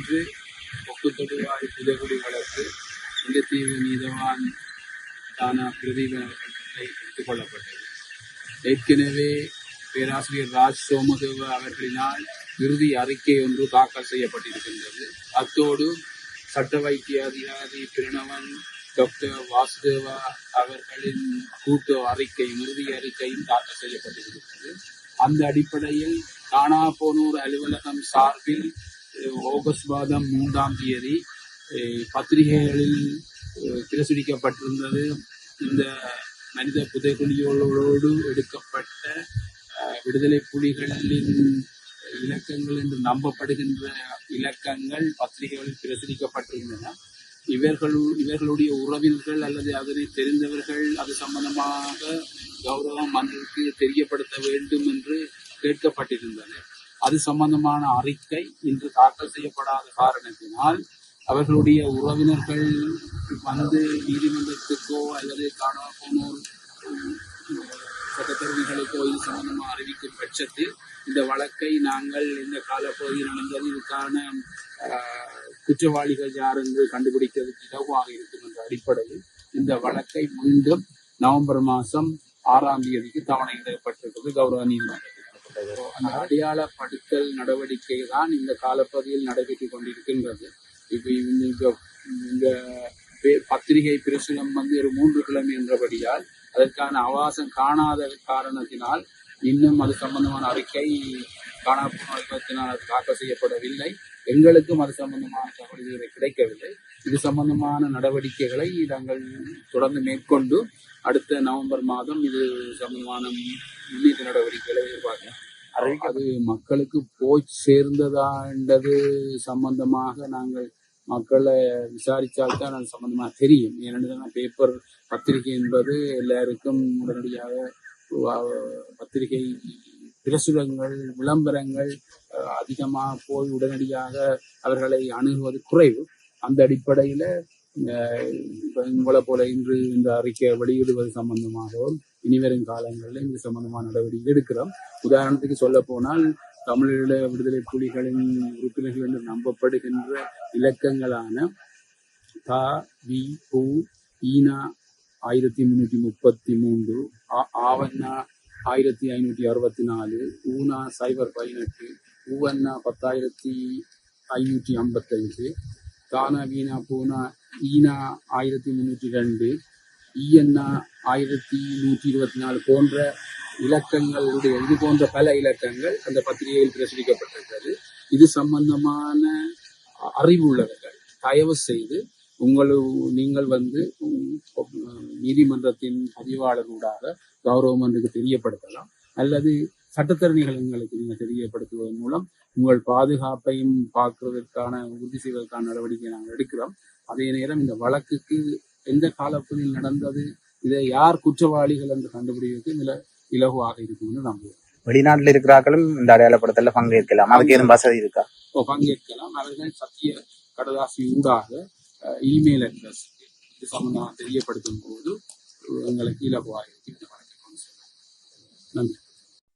இன்று தொடுவாய் புதகுடி வழக்கு முல்லைத்தீவு நீதவான் தானா பிரதீப எடுத்துக் கொள்ளப்பட்டது. ஏற்கனவே பேராசிரியர் ராஜ் சோமதேவ அவர்களினால் இறுதி அறிக்கை ஒன்று தாக்கல் செய்யப்பட்டிருக்கின்றது. அத்தோடு சட்ட வைத்திய அதிகாரி பிரணவன் டாக்டர் வாசுதேவா அவர்களின் கூட்டு அறிக்கை இறுதி அறிக்கையும் தாக்கல் செய்யப்பட்டிருக்கிறது அந்த அடிப்படையில் காணா போனூர் அலுவலகம் சார்பில் ஆகஸ்ட் மாதம் மூன்றாம் தேதி பத்திரிகைகளில் பிரசுரிக்கப்பட்டிருந்தது. இந்த மனித புதைக்குழிகளோடு எடுக்கப்பட்ட விடுதலை புலிகளின் இலக்கங்கள் என்று நம்பப்படுகின்ற இலக்கங்கள் பத்திரிகைகளில் பிரசுரிக்கப்பட்டிருந்தன. இவர்கள் இவர்களுடைய உறவினர்கள் அல்லது அதனை தெரிந்தவர்கள் அது சம்பந்தமாக கௌரவம் மன்றத்திற்கு தெரியப்படுத்த வேண்டும் என்று கேட்கப்பட்டிருந்தது அது சம்பந்தமான அறிக்கை இன்று தாக்கல் செய்யப்படாத காரணத்தினால் அவர்களுடைய உறவினர்கள் வந்து நீதிமன்றத்துக்கோ அல்லது காணாம சட்டத்தரணிகளுக்கோ இது சம்பந்தமாக அறிவிக்கும் பட்சத்தில் இந்த வழக்கை நாங்கள் இந்த காலப்பகுதியில் நடந்தது. இதுக்கான ஆஹ், குற்றவாளிகள் யார் என்று கண்டுபிடிக்கிறதுக்கு இலவாக இருக்கும் என்ற அடிப்படையில் இந்த வழக்கை மீண்டும் நவம்பர் மாதம் ஆறாம் தேதிக்கு தவணையிடப்பட்டிருக்கிறது கௌரவ நீதிமன்றத்தில் அந்த அடையாளப்படுத்தல் நடவடிக்கை தான் இந்த காலப்பகுதியில் நடைபெற்று கொண்டிருக்கின்றது. இப்போ இந்த இந்த- பே- பத்திரிகை பிரசுரம் வந்து ஒரு மூன்று கிழமை என்றபடியால் அதற்கான ஆவாசம் காணாத காரணத்தினால் இன்னும் அது சம்பந்தமான அறிக்கை காணாமல் தாக்கல் செய்யப்படவில்லை. எங்களுக்கும் அது சம்பந்தமான தகவல்கள் கிடைக்கவில்லை. இது சம்பந்தமான நடவடிக்கைகளை நாங்கள் தொடர்ந்து மேற்கொண்டு அடுத்த நவம்பர் மாதம் இது சம்பந்தமான முன்னேற்ற நடவடிக்கைகளை எதிர்பார்க்கலாம் அது மக்களுக்கு போய் சேர்ந்ததாண்டது சம்பந்தமாக நாங்கள் மக்களை விசாரிச்சால்தான் அது சம்பந்தமாக தெரியும். ஏனென்றால் பேப்பர் பத்திரிகை என்பது எல்லாருக்கும் உடனடியாக பத்திரிகை பிரசுரங்கள் விளம்பரங்கள் அஹ், அதிகமாக போய் உடனடியாக அவர்களை அணுகுவது குறைவு. அந்த அடிப்படையில உங்களை போல இன்று இந்த அறிக்கையை வெளியிடுவது சம்பந்தமாகவும் இனிவரும் காலங்களில் இது சம்பந்தமான நடவடிக்கை எடுக்கிறோம். உதாரணத்துக்கு சொல்ல போனால் தமிழீழ விடுதலை புலிகளின் உறுப்பினர்கள் என்று நம்பப்படுகின்ற இலக்கங்களான தா வி பூ ஈனா ஆயிரத்தி முன்னூற்றி முப்பத்தி மூன்று ஆ- ஆவண்ணா ஆயிரத்தி ஐநூற்றி அறுபத்தி நாலு ஊனா சைபர் பதினெட்டு ஊவண்ணா பத்தாயிரத்தி ஐநூற்றி ஐம்பத்தஞ்சு தானா வீணா பூனா ஈனா ஆயிரத்தி முன்னூற்றி ரெண்டு இஎன்ஆ ஆயிரத்தி நூற்றி இருபத்தி நாலு போன்ற இலக்கங்களுடைய இது போன்ற பல இலக்கங்கள் அந்த பத்திரிகையில் பிரசுரிக்கப்பட்டிருக்கிறது. இது சம்பந்தமான அறிவுள்ளவர்கள் தயவு செய்து உங்களு நீங்கள் வந்து நீதிமன்றத்தின் பதிவாளரூடாக கௌரவ தெரியப்படுத்தலாம். அல்லது சட்டத்தரணிகள் எங்களுக்கு நீங்கள் தெரியப்படுத்துவதன் மூலம் உங்கள் பாதுகாப்பையும் பார்க்கறதற்கான உறுதி செய்வதற்கான நடவடிக்கை நாங்கள் எடுக்கிறோம். அதே நேரம் இந்த வழக்குக்கு எந்த காலப்பகுதியில் நடந்தது இதை யார் குற்றவாளிகள் என்று கண்டுபிடிப்பதற்கு இதில் இலகுவாக இருக்கும்னு நம்புவோம் வெளிநாட்டுல இருக்கிறார்களும் இந்த அடையாளப்படுத்தல பங்கேற்கலாம். அதுக்கு எதுவும் வசதி இருக்கா? இப்போ பங்கேற்கலாம். அவர்கள் சத்திய கடதாசி ஊடாக இமெயில் அட்ரஸ் இது சம்பந்தமாக தெரியப்படுத்தும் போது எங்களுக்கு இலகுவாக இருக்கு. நன்றி.